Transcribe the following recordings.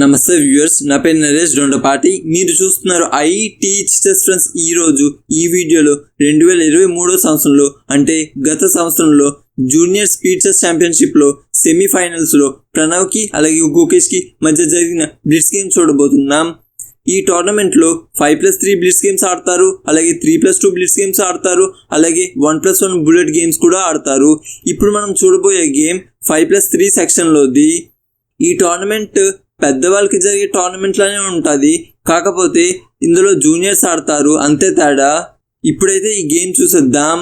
నమస్తే వ్యూవర్స్ నా పేరు నరేష్. దొండపాటి మీరు చూస్తున్నారు ఐ టీచ్ ఫ్రెండ్స్ ఈ రోజు ఈ వీడియోలో రెండు వేల ఇరవై మూడో సంవత్సరంలో అంటే గత సంవత్సరంలో జూనియర్ స్పీడ్ చెస్ ఛాంపియన్షిప్లో సెమీఫైనల్స్లో ప్రణవ్కి అలాగే గుకేష్కి మధ్య జరిగిన బ్లిట్స్ గేమ్ చూడబోతున్నాం. ఈ టోర్నమెంట్లో five plus three blitz games ఆడతారు అలాగే three plus two blitz games ఆడతారు అలాగే one plus one bullet games కూడా ఆడతారు. ఇప్పుడు మనం చూడబోయే గేమ్ ఫైవ్ ప్లస్ త్రీ సెక్షన్లోది. ఈ టోర్నమెంట్ పెద్దవాళ్ళకి జరిగే టోర్నమెంట్లోనే ఉంటుంది. కాకపోతే ఇందులో జూనియర్స్ ఆడతారు. అంతే తేడా. ఇప్పుడైతే ఈ గేమ్ చూసేద్దాం.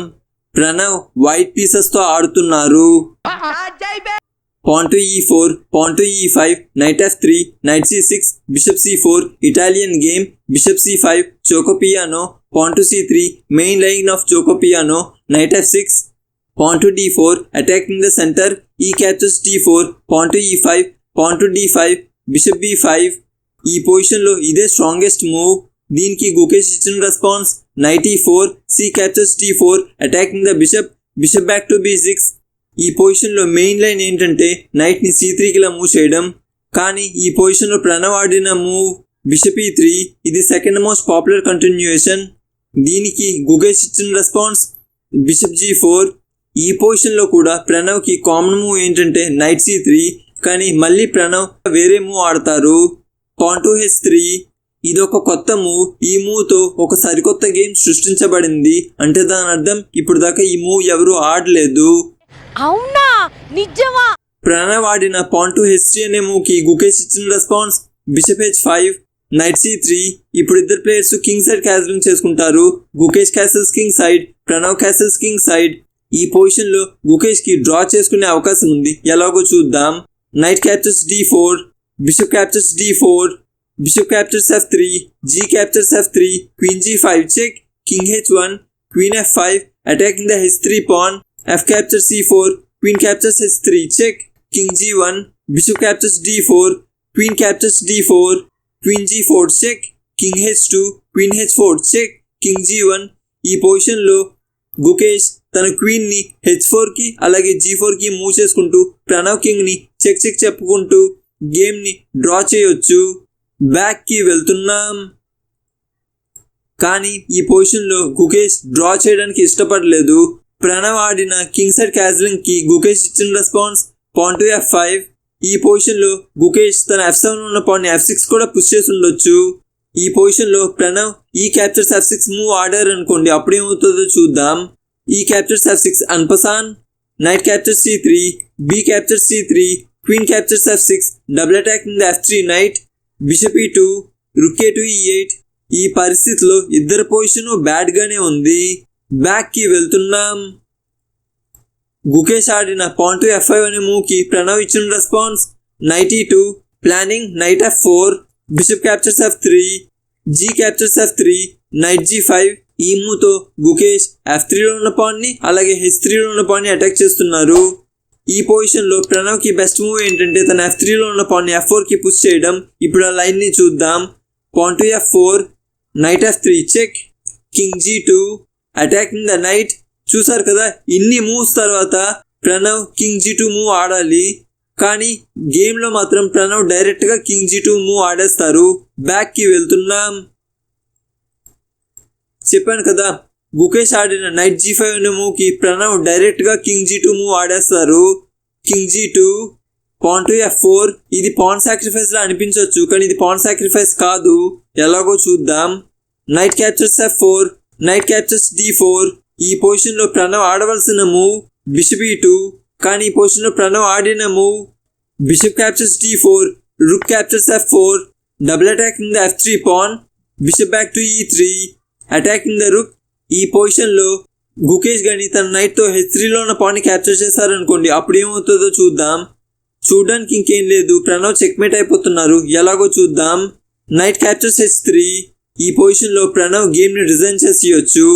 ప్రణవ్ వైట్ పీసెస్తో ఆడుతున్నారు. Pawn e four pawn e five knight f three knight c six bishop c four Italian game bishop c five Giuoco Piano pawn c three main line of Giuoco Piano knight f six pawn d four attacking the centre e catches d four pawn e five pawn d five bishop b five ఈ పొజిషన్లో ఇదే strongest move దీనికి గుకేష్ ఇచ్చిన response knight e four c captures d four attacking the bishop bishop back to b six ఈ పొజిషన్లో main line ఏంటంటే నైట్ని C త్రీకి ఇలా మూవ్ చేయడం. కానీ ఈ పొజిషన్లో ప్రణవ్ ఆడిన move e bishop e three ఇది సెకండ్ మోస్ట్ పాపులర్ కంటిన్యూయేషన్ దీనికి గుగేష్ ఇచ్చిన రెస్పాన్స్ బిషప్ జీ ఫోర్ ఈ పొజిషన్లో కూడా ప్రణవ్కి కామన్ మూవ్ ఏంటంటే నైట్ సి త్రీ కానీ మళ్ళీ ప్రణవ్ వేరే మూవ్ ఆడతారు. Pawn to h three. ఇది ఒక కొత్త మూవ్ ఈ మూవ్తో ఒక సరికొత్త గేమ్ సృష్టించబడింది. అంటే దాని అర్థం ఇప్పుడు దాకా ఈ మూవ్ ఎవరు ఆడలేదు. అవునా? నిజమా? ప్రణవ్ ఆడిన పాన్ టు హిస్టరీ అనే మూవ్కి గుకేష్ ఇచ్చిన response bishop h five knight c three. ఇప్పుడు ఇద్దరు ప్లేయర్స్ కింగ్ సైడ్ క్యాసలింగ్ చేసుకుంటారు. Gukesh castles king side Pranav castles king side. ఈ పొజిషన్లో గుకేష్కి డ్రా చేసుకునే అవకాశం ఉంది. ఎలాగో చూద్దాం. knight captures d4, bishop captures d4, bishop captures f3, g captures f3, queen g5, check, king h1, queen f5, attacking the h3 pawn, f captures c4, queen captures h3, check, king g1, bishop captures d4, queen captures d4, queen g4, check, king h2, queen h4, check, king g1, e position low, Gukesh తన క్వీన్ని H ఫోర్కి అలాగే G ఫోర్కి move చేసుకుంటూ Pranav కింగ్ని check check చెప్పుకుంటూ గేమ్ని draw చేయొచ్చు. బ్యాక్కి వెళ్తున్నాం. కానీ ఈ పొజిషన్లో గుకేష్ డ్రా చేయడానికి ఇష్టపడలేదు. ప్రణవ్ ఆడిన కింగ్ సైడ్ క్యాజలింగ్కి గుకేష్ ఇచ్చిన రెస్పాన్స్ పాన్ ఎఫ్ ఫైవ్ ఈ పొజిషన్లో గుకేష్ తన ఎఫ్ సెవెన్ ఉన్న పాయింట్ ఎఫ్ సిక్స్ కూడా పుష్ చేసి ఉండొచ్చు. ఈ పొజిషన్లో Pranav e captures f six move ఆడారు అనుకోండి అప్పుడేమవుతుందో చూద్దాం. E captures f six en passant knight capture c three b capture c three queen captures f six double attack in the f three knight bishop e two two e eight ఈ పరిస్థితిలో ఇద్దరు position bad గానే ఉంది. బ్యాక్కి వెళ్తున్నాం. గుకేష్ ఆడిన point F five అనే మూవ్కి ప్రణవ్ ఇచ్చిన response knight e two planning knight f four bishop captures f three g captures f three knight g five ఈ మూతో గుకేష్ ఎఫ్ త్రీలో ఉన్న పాన్ని అలాగే హెచ్ త్రీలో ఉన్న పాన్ని అటాక్ చేస్తున్నారు. ఈ పొజిషన్లో ప్రణవ్కి బెస్ట్ మూవ్ ఏంటంటే తన ఎఫ్ త్రీలో ఉన్న పాన్ని ఎఫ్ ఫోర్కి పుష్ చేయడం. ఇప్పుడు ఆ లైన్ని చూద్దాం. Pawn to f four knight f three check king g two attacking the knight చూసారు కదా ఇన్ని మూవ్స్ తర్వాత Pranav king g two move ఆడాలి. కానీ గేమ్లో మాత్రం ప్రణవ్ డైరెక్ట్గా కింగ్ జీ టూ మూవ్ ఆడేస్తారు. బ్యాక్కి వెళ్తున్నాం. చెప్పాను కదా గుకేష్ ఆడిన నైట్ జీ ఫైవ్ మూవ్కి ప్రణవ్ డైరెక్ట్గా king g two move ఆడేస్తారు. King g two pawn to f four ఇది పాన్ సాక్రిఫైస్లో అనిపించవచ్చు కానీ ఇది పాన్ సాక్రిఫైస్ కాదు. ఎలాగో చూద్దాం. Knight captures f four knight captures d four ఈ పొజిషన్లో ప్రణవ్ ఆడవలసిన మూవ్ బిషప్ ఈ టూ కానీ ఈ పొజిషన్లో ప్రణవ్ ఆడిన move bishop captures d four rook captures f four double in the f three pawn bishop back to e three attacking the rook ఈ పొజిషన్లో గుకేష్ గని తన నైట్తో హెచ్ త్రీలో ఉన్న పాన్ని క్యాప్చర్ చేశారనుకోండి అప్పుడు ఏమవుతుందో చూద్దాం. చూడడానికి ఇంకేం లేదు. ప్రణవ్ చెక్మేట్ అయిపోతున్నారు. ఎలాగో చూద్దాం. నైట్ క్యాప్చర్స్ హెచ్ త్రీ ఈ పొజిషన్లో ప్రణవ్ గేమ్ని రిజైన్ చేసేయచ్చు.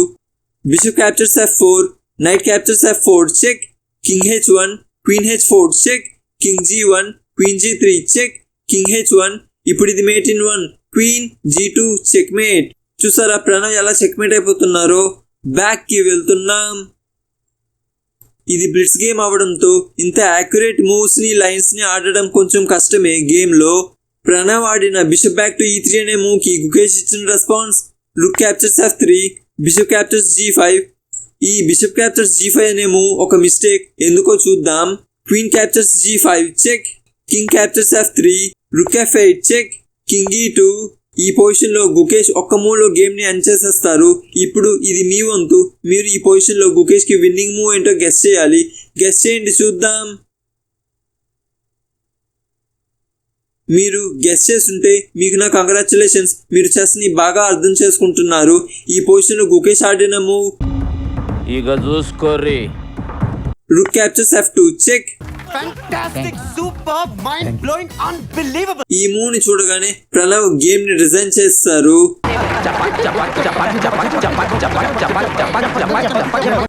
Bishop captures f four knight captures f four check king h one queen h four check king g one queen g three check king h one ఇప్పుడు ఇది mate in one queen g two check mate చూసారా ప్రణవ్ ఎలా checkmate అయిపోతున్నారో? బ్యాక్కి వెళ్తున్నాం. ఇది blitz game అవడంతో ఇంత accurate మూవ్స్ని లైన్స్ని ఆడడం కొంచెం కష్టమే గేమ్లో ప్రణవ్ ఆడిన bishop back to e three అనే మూవ్కి గుకేష్ ఇచ్చిన response rook captures f three bishop captures g five ఈ బిషప్ క్యాప్చర్స్ జీ ఫైవ్ అనే మూవ్ ఒక మిస్టేక్ ఎందుకో చూద్దాం. Queen captures g five check king captures f three rook f eight check king e two ఈ పొజిషన్లో గుకేష్ ఒక్క move గేమ్ని గేమ్ని ఎండ్ చేసేస్తారు. ఇప్పుడు ఇది మీ వంతు. మీరు ఈ పొజిషన్లో గుకేష్కి విన్నింగ్ మూవ్ ఏంటో గెస్ చేయాలి. గెస్ చేయండి చూద్దాం. మీరు గెస్ చేస్తుంటే మీకు నా కంగ్రాచులేషన్స్ మీరు చెస్ని బాగా అర్థం చేసుకుంటున్నారు. ఈ పొజిషన్లో గుకేష్ ఆడిన మూవ్. ఇక చూసుకోర్రీ. Captures f two check Fantastic, superb, mind blowing, unbelievable. ఈ మూవ్ని చూడగానే ప్రణవ్ గేమ్ని రిజైన్ చేస్తారు.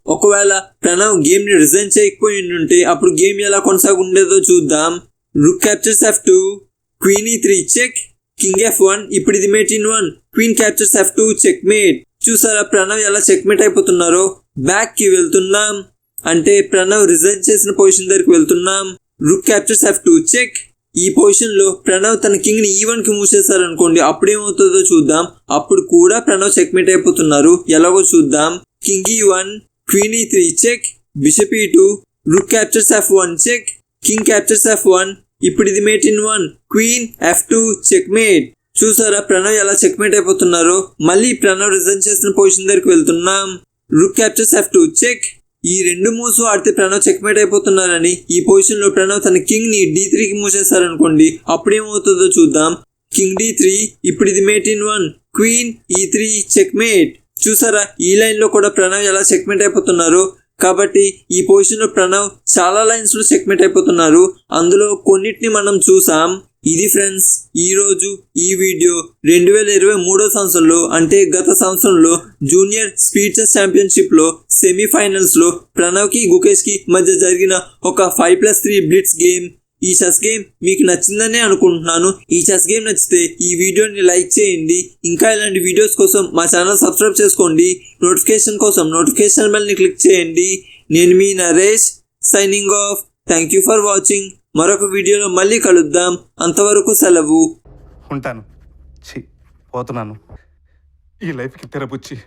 ఒకవేళ ప్రణవ్ గేమ్ని రిజైన్ చేయకపోయి ఉంటే అప్పుడు గేమ్ ఎలా కొనసాగుండేదో చూద్దాం. Rook captures f two queen e three check king f one ఇప్పుడు ఇది mate in one queen captures f two check mate చూసారా ప్రణవ్ ఎలా చెక్ మేట్ అయిపోతున్నారో? బ్యాక్కి వెళ్తున్నాం. అంటే ప్రణవ్ రిజైన్ చేసిన పొజిషన్ దగ్గరికి వెళ్తున్నాం. Rook captures f two check ఈ పొజిషన్లో ప్రణవ్ తన కింగ్ని e ఈవెన్కి మూవ్ చేశారనుకోండి అప్పుడు ఏమవుతుందో చూద్దాం. అప్పుడు కూడా ప్రణవ్ చెక్మేట్ అయిపోతున్నారు. ఎలాగో చూద్దాం. King e one queen e three check bishop e two rook captures f one check king captures f one ఇప్పుడు ఇది mate in one queen f two check mate చూసారా ప్రణవ్ ఎలా చెక్మేట్ అయిపోతున్నారో? మళ్ళీ ప్రణవ్ రిజర్వ్ చేసిన పొజిషన్ దగ్గరికి వెళ్తున్నాం. Rook captures f two check ఈ రెండు మూవ్స్ ఆడితే ప్రణవ్ చెక్మేట్ అయిపోతున్నారని ఈ పొజిషన్లో ప్రణవ్ తన కింగ్ని త్రీకి త్రీ కి మూవ్ చేశారనుకోండి చూద్దాం. కింగ్ డీ త్రీ ఇప్పుడు ఇది mate in one queen e three checkmate చూసారా ఈ లైన్లో కూడా ప్రణవ్ ఎలా చెక్మేట్ అయిపోతున్నారు? కాబట్టి ఈ పొజిషన్లో ప్రణవ్ చాలా లైన్స్లో చెక్మేట్ అయిపోతున్నారు. అందులో కొన్నిటిని మనం చూసాం. ఇది ఫ్రెండ్స్ ఈ రోజు ఈ వీడియో రెండు వేల ఇరవై మూడో సంవత్సరంలో అంటే గత సంవత్సరంలో జూనియర్ స్పీడ్ చెస్ ఛాంపియన్షిప్లో లో సెమీఫైనల్స్ ప్రణవ్కి కి మధ్య జరిగిన ఒక five plus three blitz game. ఈ చెస్ గేమ్ మీకు నచ్చిందనే అనుకుంటున్నాను. ఈ చెస్ గేమ్ నచ్చితే ఈ వీడియోని లైక్ చేయండి. ఇంకా ఇలాంటి వీడియోస్ కోసం మా ఛానల్ సబ్స్క్రైబ్ చేసుకోండి. నోటిఫికేషన్ కోసం నోటిఫికేషన్ బెల్ని క్లిక్ చేయండి. నేను మీ Naresh signing off. Thank you for watching. మరొక వీడియోలో మళ్ళీ కలుద్దాం. అంతవరకు సెలవు. ఉంటాను. పోతున్నాను. ఈ లైఫ్కి తెరపుచ్చి